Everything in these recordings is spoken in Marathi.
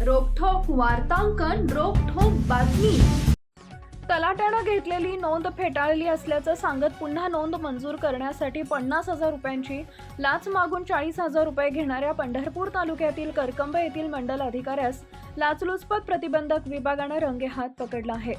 वार्तांकन रोखोक बातमी. तलाट्यानं घेतलेली नोंद फेटाळली असल्याचं सांगत पुन्हा नोंद मंजूर करण्यासाठी पन्नास हजार रुपयांची लाच मागून चाळीस हजार रुपये घेणाऱ्या पंढरपूर तालुक्यातील करकंब येथील मंडल अधिकाऱ्यास लाचलुचपत प्रतिबंधक विभागानं रंगेहात पकडला आहे.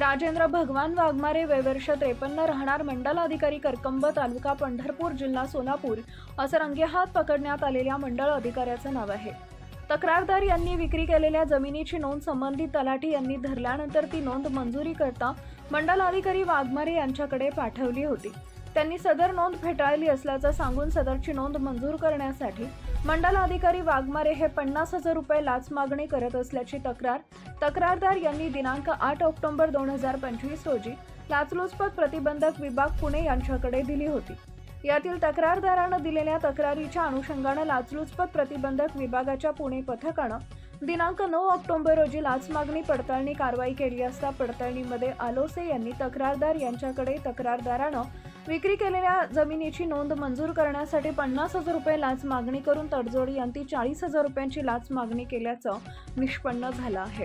राजेंद्र भगवान वाघमारे वयवर्ष त्रेपन्न राहणार मंडल अधिकारी करकंब तालुका पंढरपूर जिल्हा सोलापूर असं रंगेहात पकडण्यात आलेल्या मंडळ अधिकाऱ्याचं नाव आहे. तक्रारदार यांनी विक्री केलेल्या जमिनीची नोंद संबंधित तलाठी यांनी धरल्यानंतर ती नोंद मंजुरी करता मंडलाधिकारी वाघमारे यांच्याकडे पाठवली होती. त्यांनी सदर नोंद फेटाळली असल्याचं सांगून सदरची नोंद मंजूर करण्यासाठी मंडलाधिकारी वाघमारे हे पन्नास हजार रुपये लाच मागणी करत असल्याची तक्रार तक्रारदार यांनी दिनांक आठ ऑक्टोबर दोन हजार पंचवीस रोजी लाचलुचपत प्रतिबंधक विभाग पुणे यांच्याकडे दिली होती. यातील तक्रारदारानं दिलेल्या तक्रारीच्या अनुषंगानं लाचलुचपत प्रतिबंधक विभागाच्या पुणे पथकानं दिनांक नऊ ऑक्टोबर रोजी लाच मागणी पडताळणी कारवाई केली असता पडताळणीमध्ये आलोसे यांनी तक्रारदार यांच्याकडे तक्रारदारानं विक्री केलेल्या जमिनीची नोंद मंजूर करण्यासाठी पन्नास हजार रुपये लाच मागणी करून तडजोडी यांनी चाळीस हजार रुपयांची लाच मागणी केल्याचं निष्पन्न झालं आहे.